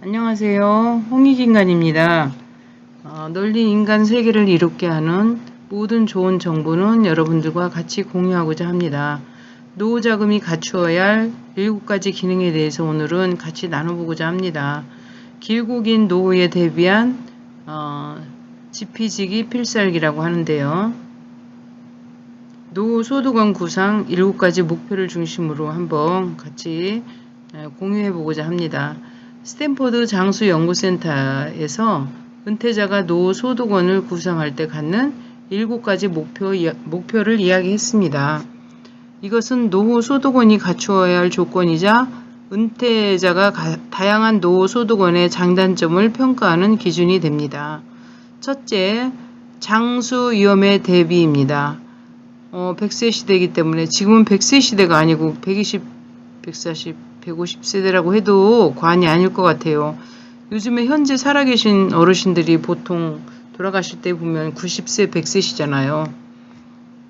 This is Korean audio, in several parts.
안녕하세요. 홍익인간입니다. 어, 널리 인간 세계를 이롭게 하는 모든 좋은 정보는 여러분들과 같이 공유하고자 합니다. 노후 자금이 갖추어야 할 7가지 기능에 대해서 오늘은 같이 나눠보고자 합니다. 길고 긴 노후에 대비한 어, 지피지기 필살기라고 하는데요. 노후 소득원 구상 7가지 목표를 중심으로 한번 같이 에, 공유해 보고자 합니다. 스탠퍼드 장수연구센터에서 은퇴자가 노후 소득원을 구성할 때 갖는 7가지 목표, 목표를 이야기했습니다. 이것은 노후 소득원이 갖추어야 할 조건이자 은퇴자가 가- 다양한 노후 소득원의 장단점을 평가하는 기준이 됩니다. 첫째, 장수 위험에 대비입니다. 어, 100세 시대이기 때문에 지금은 100세 시대가 아니고 120, 140, 150세대라고 해도 과언이 아닐 것 같아요. 요즘에 현재 살아계신 어르신들이 보통 돌아가실 때 보면 90세, 100세시잖아요.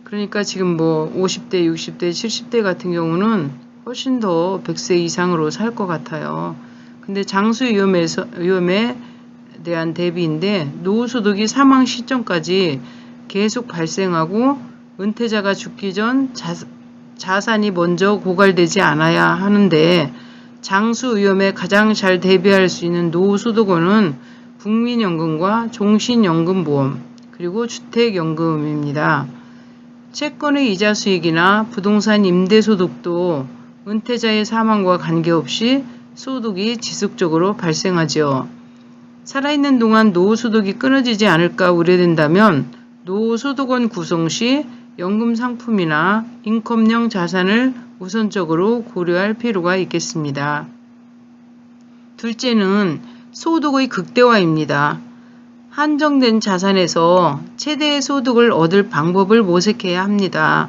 그러니까 지금 뭐 50대, 60대, 70대 같은 경우는 훨씬 더 100세 이상으로 살 것 같아요. 근데 장수 위험에서, 위험에 대한 대비인데 노후소득이 사망 시점까지 계속 발생하고 은퇴자가 죽기 전 자, 자산이 먼저 고갈되지 않아야 하는데 장수 위험에 가장 잘 대비할 수 있는 노후소득원은 국민연금과 종신연금보험 그리고 주택연금입니다. 채권의 이자 수익이나 부동산 임대소득도 은퇴자의 사망과 관계없이 소득이 지속적으로 발생하지요. 살아있는 동안 노후소득이 끊어지지 않을까 우려된다면 노후소득원 구성 시 연금 상품이나 인컴형 자산을 우선적으로 고려할 필요가 있겠습니다. 둘째는 소득의 극대화입니다. 한정된 자산에서 최대의 소득을 얻을 방법을 모색해야 합니다.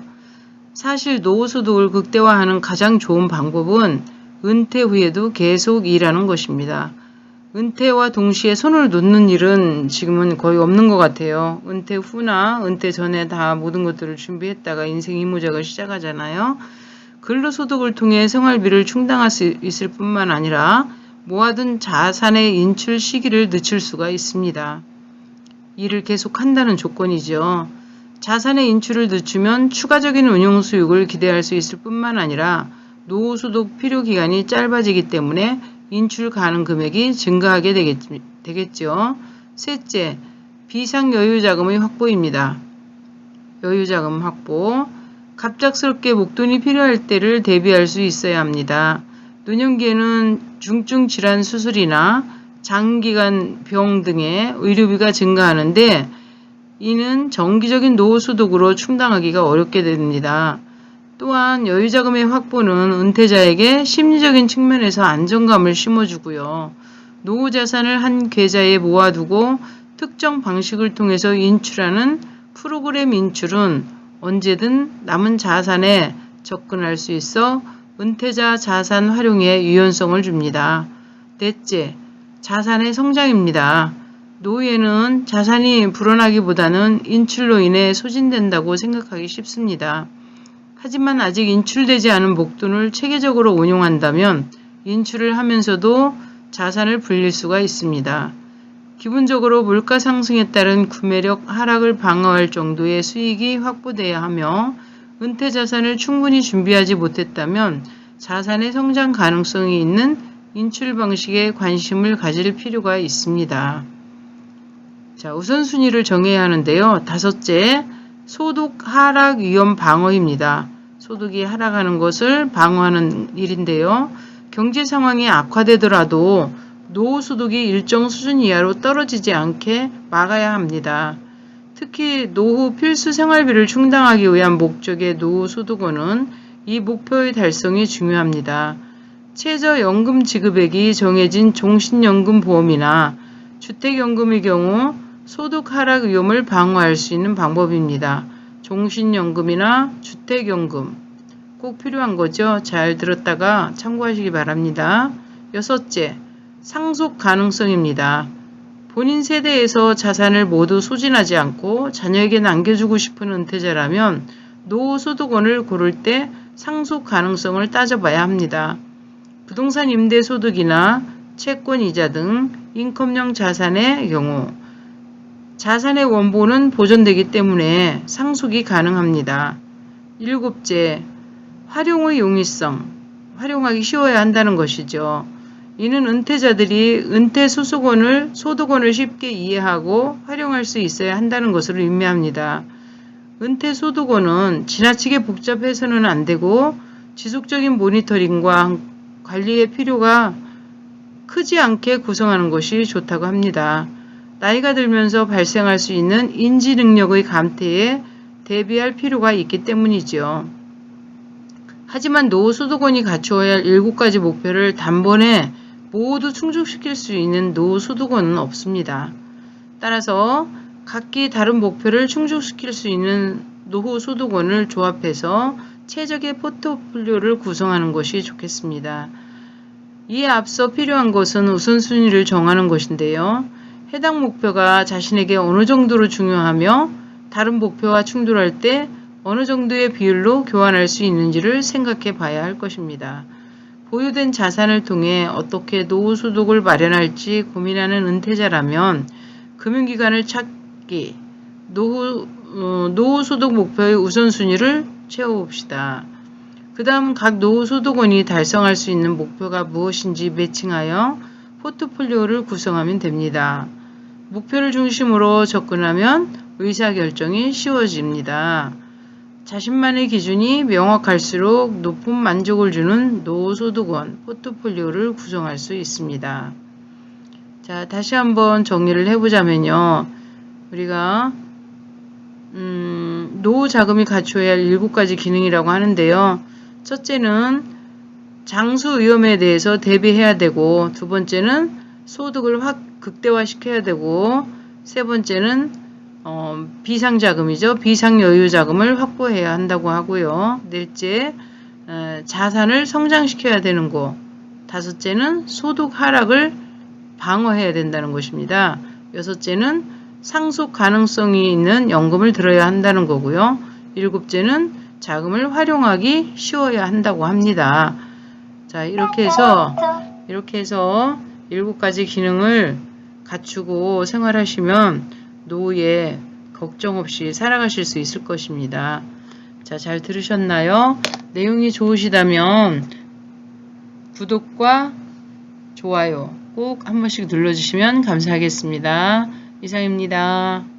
사실 노후소득을 극대화하는 가장 좋은 방법은 은퇴 후에도 계속 일하는 것입니다. 은퇴와 동시에 손을 놓는 일은 지금은 거의 없는 것 같아요. 은퇴 후나 은퇴 전에 다 모든 것들을 준비했다가 인생 이모작을 시작하잖아요. 근로소득을 통해 생활비를 충당할 수 있을 뿐만 아니라 모아둔 자산의 인출 시기를 늦출 수가 있습니다. 일을 계속 한다는 조건이죠. 자산의 인출을 늦추면 추가적인 운용 수익을 기대할 수 있을 뿐만 아니라 노후 소득 필요 기간이 짧아지기 때문에 인출 가능 금액이 증가하게 되겠, 되겠죠. 셋째, 비상 여유 자금의 확보입니다. 여유 자금 확보. 갑작스럽게 목돈이 필요할 때를 대비할 수 있어야 합니다. 노년기에는 중증 질환 수술이나 장기간 병 등의 의료비가 증가하는데 이는 정기적인 노후 소득으로 충당하기가 어렵게 됩니다. 또한 여유자금의 확보는 은퇴자에게 심리적인 측면에서 안정감을 심어주고요. 노후 자산을 한 계좌에 모아두고 특정 방식을 통해서 인출하는 프로그램 인출은 언제든 남은 자산에 접근할 수 있어 은퇴자 자산 활용에 유연성을 줍니다. 넷째, 자산의 성장입니다. 노후에는 자산이 불어나기보다는 인출로 인해 소진된다고 생각하기 쉽습니다. 하지만 아직 인출되지 않은 목돈을 체계적으로 운용한다면 인출을 하면서도 자산을 불릴 수가 있습니다. 기본적으로 물가 상승에 따른 구매력 하락을 방어할 정도의 수익이 확보돼야 하며 은퇴 자산을 충분히 준비하지 못했다면 자산의 성장 가능성이 있는 인출 방식에 관심을 가질 필요가 있습니다. 자, 우선순위를 정해야 하는데요. 다섯째, 소득 하락 위험 방어입니다. 소득이 하락하는 것을 방어하는 일인데요. 경제 상황이 악화되더라도 노후 소득이 일정 수준 이하로 떨어지지 않게 막아야 합니다. 특히 노후 필수 생활비를 충당하기 위한 목적의 노후 소득원은 이 목표의 달성이 중요합니다. 최저연금 지급액이 정해진 종신연금 보험이나 주택연금의 경우 소득 하락 위험을 방어할 수 있는 방법입니다. 종신연금이나 주택연금 꼭 필요한 거죠. 잘 들었다가 참고하시기 바랍니다. 여섯째, 상속 가능성입니다. 본인 세대에서 자산을 모두 소진하지 않고 자녀에게 남겨주고 싶은 은퇴자라면 노후소득원을 고를 때 상속 가능성을 따져봐야 합니다. 부동산 임대 소득이나 채권 이자 등 인컴형 자산의 경우 자산의 원본은 보존되기 때문에 상속이 가능합니다. 일곱째, 활용의 용이성, 활용하기 쉬워야 한다는 것이죠. 이는 은퇴자들이 은퇴 소속원을 소득원을 쉽게 이해하고 활용할 수 있어야 한다는 것을 의미합니다. 은퇴 소득원은 지나치게 복잡해서는 안 되고 지속적인 모니터링과 관리의 필요가 크지 않게 구성하는 것이 좋다고 합니다. 나이가 들면서 발생할 수 있는 인지 능력의 감퇴에 대비할 필요가 있기 때문이지요. 하지만 노후 소득원이 갖추어야 할 7가지 목표를 단번에 모두 충족시킬 수 있는 노후 소득원은 없습니다. 따라서 각기 다른 목표를 충족시킬 수 있는 노후 소득원을 조합해서 최적의 포트폴리오를 구성하는 것이 좋겠습니다. 이에 앞서 필요한 것은 우선순위를 정하는 것인데요. 해당 목표가 자신에게 어느 정도로 중요하며 다른 목표와 충돌할 때 어느 정도의 비율로 교환할 수 있는지를 생각해 봐야 할 것입니다. 보유된 자산을 통해 어떻게 노후 소득을 마련할지 고민하는 은퇴자라면 금융기관을 찾기, 노후, 어, 노후 소득 목표의 우선순위를 채워봅시다. 그 다음 각 노후 소득원이 달성할 수 있는 목표가 무엇인지 매칭하여 포트폴리오를 구성하면 됩니다. 목표를 중심으로 접근하면 의사결정이 쉬워집니다. 자신만의 기준이 명확할수록 높은 만족을 주는 노후소득원 포트폴리오를 구성할 수 있습니다. 자, 다시 한번 정리를 해보자면요. 우리가 음, 노후 자금이 갖추어야 할 7가지 기능이라고 하는데요. 첫째는 장수 위험에 대해서 대비해야 되고 두 번째는 소득을 확 극대화시켜야 되고 세 번째는 어, 비상자금이죠. 비상여유자금을 확보해야 한다고 하고요. 넷째, 에, 자산을 성장시켜야 되는 거. 다섯째는 소득 하락을 방어해야 된다는 것입니다. 여섯째는 상속 가능성이 있는 연금을 들어야 한다는 거고요. 일곱째는 자금을 활용하기 쉬워야 한다고 합니다. 자, 이렇게 해서, 이렇게 해서 일곱 가지 기능을 갖추고 생활하시면 노후에 걱정 없이 살아가실 수 있을 것입니다. 자, 잘 들으셨나요? 내용이 좋으시다면 구독과 좋아요 꼭 한 번씩 눌러주시면 감사하겠습니다. 이상입니다.